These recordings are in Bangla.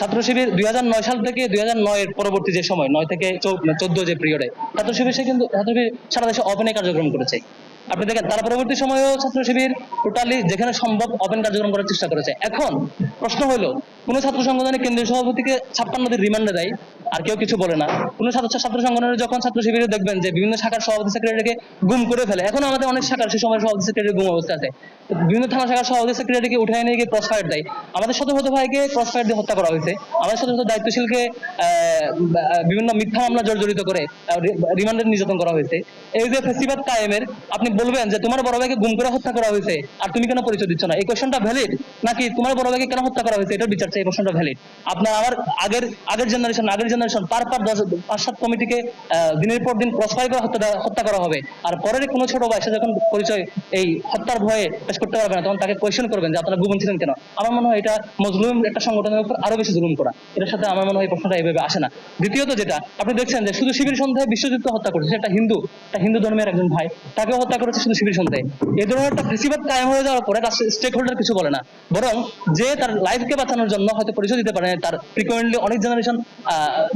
ছাত্র শিবির দুই নয় সাল থেকে দুই এর পরবর্তী যে সময়, নয় থেকে চোদ্দ যে পিরিয়ডে ছাত্র শিবির সে কিন্তু ছাত্র শিবির সারা দেশে ওপেনে কার্যক্রম করেছে। আপনি দেখেন, তার পরবর্তী সময়েও ছাত্র শিবির টোটালি যেখানে সম্ভব অপেন কার্যক্রম করার চেষ্টা করেছে। এখন প্রশ্ন হলো, কোন ছাত্র সংগঠনের কেন্দ্রীয় সভাপতিকে ছাপ্পান্ন দিন রিমান্ডে দেয় আর কেউ কিছু বলে না। কোন ছাত্র ছাত্র সংগঠনের যখন ছাত্র শিবিরে দেখবেন যে বিভিন্ন শাখার সভাপতি সেক্রেটারিকে গুম করে ফেলে, এখন আমাদের অনেক শাখার সে সময় সভাপতি সেক্রেটারি গুম অবস্থা আছে। বিভিন্ন থানা শাখার সভাপতি সেক্রেটারিকে উঠায় নিয়ে গিয়ে ক্রস ফায়ার দেয়। আমাদের শত শত ভাইকে ক্রস ফায়ার দিয়ে হত্যা করা হয়েছে। আমাদের শত শত দায়িত্বশীলকে বিভিন্ন মিথ্যা মামলা জর্জরিত করে রিমান্ডের নির্যাতন করা হয়েছে। এই যে ফেসিবাদ কায়েমের, আপনি বলবেন যে তোমার বড় ভাইকে গুম করে হত্যা করা হয়েছে, আর তুমি কেন পরিচয় দিচ্ছ না? এই কোশ্চেনটা ভ্যালিড নাকি তোমার বড় ভাইকে কেন হত্যা করা হয়েছে? এটা বিচার চাই, এই কোশ্চেনটা ভ্যালিড আপনার আমার আগের আগের জেনারেশন আগের পার পার দশ পাঁচ সাত কমিটিকে দিনের পর দিন ক্রস ফায়ার করে হত্যা করা হবে। আর পরের কোনো ছোট ভাই, সে যখন পরিচয় এই হত্যার ভয়ে পেশ করতে পারবে না, তখন তাকে কোয়েশ্চেন করবেন যে, আপনারা গুম ছিলেন কেন? আমার মনে হয় এটা মজলুম একটা সংগঠনের উপর আরও বেশি জুলুম করা। এটার সাথে আমার মনে হয় এই প্রশ্নটা এইভাবে আসে না। দ্বিতীয়ত যেটা, আপনি দেখছেন যে শুধু শিবির সন্ধ্যায় বিশ্বযুদ্ধ হত্যা করেছে। সেটা হিন্দু, একটা হিন্দু ধর্মের একজন ভাই। তাকেও হত্যা করেছে শুধু শিবির সন্ধ্যায়। এই ধরনের একটা ফেসিবাদ কায়েম হয়ে যাওয়ার পরে তার স্টেক হোল্ডার কিছু বলে না। বরং যে তার লাইফকে বাঁচানোর জন্য হয়তো পরিচয় দিতে পারে তার ফ্রিকোয়েন্টলি অনেক জেনারেশন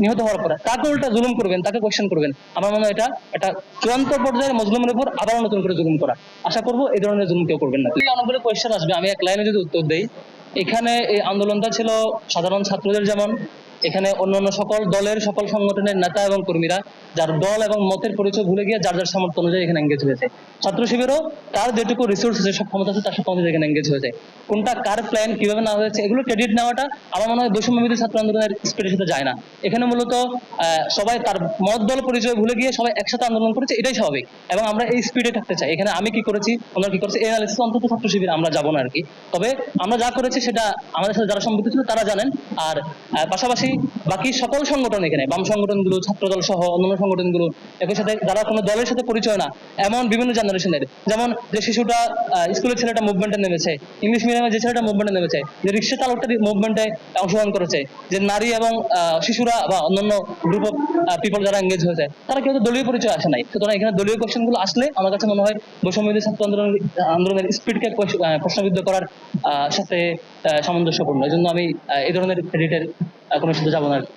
নিহত হওয়ার পরে। তাকে উল্টা জুলুম করবেন, তাকে কোয়েশ্চেন করবেন? আমার মনে হয় এটা একটা চূড়ান্ত পর্যায়ে মজলুমের উপর আবার নতুন করে জুলুম করা। আশা করব এই ধরনের জুলুম কেউ করবেন না। অনেকগুলো কোয়েশ্চেন আসবে, আমি এক লাইনে যদি উত্তর দেই। এখানে এই আন্দোলনটা ছিল সাধারণ ছাত্রদের যেমন এখানে অন্যান্য সকল দলের সকল সংগঠনের নেতা এবং কর্মীরা, যার দল এবং মতের পরিচয় ভুলে গিয়ে যার যার সামর্থ্য অনুযায়ী এখানে এঙ্গেজ হয়েছে। ছাত্র শিবিরও তার যেটুকু রিসোর্স আছে, সব ক্ষমতা আছে, তার সব অনুযায়ী এখানে এঙ্গেজ হয়েছে। কোনটা কার প্ল্যান কীভাবে না হয়েছে, এগুলো ক্রেডিট নেওয়াটা আমার মনে হয় বৈষম্য বিরোধী ছাত্র আন্দোলনের স্পিডের সাথে যায় না। এখানে মূলত সবাই তার মত, দল, পরিচয় ভুলে গিয়ে সবাই একসাথে আন্দোলন করেছে, এটাই স্বাভাবিক। এবং আমরা এই স্পিডে থাকতে চাই। এখানে আমি কি করেছি, ওনারা কি করেছে, এই অ্যানালিসিস অন্তত ছাত্র শিবির আমরা যাব না আর কি। তবে আমরা যা করেছি সেটা আমাদের সাথে যারা সম্পৃক্ত ছিল তারা জানেন। আর পাশাপাশি বাকি সকল সংগঠন এখানে, বাম সংগঠনগুলো, ছাত্রদল সহ অন্যান্য সংগঠনগুলো একই সাথে, যারা কোনো দলের সাথে পরিচয় না, এমন বিভিন্ন জেনারেশনের যেমন যে শিশুটা স্কুলের ছেলেটা মুভমেন্টে নেমেছে ইংলিশ মিডিয়ামে যে ছেলেটা মুভমেন্টে নেমেছে, যে রিক্সা চালকটা মুভমেন্টে অংশগ্রহণ করেছে, যে নারী এবং শিশুরা বা অন্যান্য গ্রুপ অফ পিপল যারা এঙ্গেজ হয়েছে, তারা কেউ দলীয় পরিচয় আসে নাই। সুতরাং এখানে দলীয় কোশ্চেনগুলো আসলে আমার কাছে মনে হয় বৈষম্যবিরোধী ছাত্র আন্দোলনের আন্দোলনের স্পিডকে প্রশ্নবিদ্ধ করার সাথে সামঞ্জস্যপূর্ণ। এই জন্য আমি এই ধরনের ক্রেডিটের কোনো শুনতে যাব না আর কি।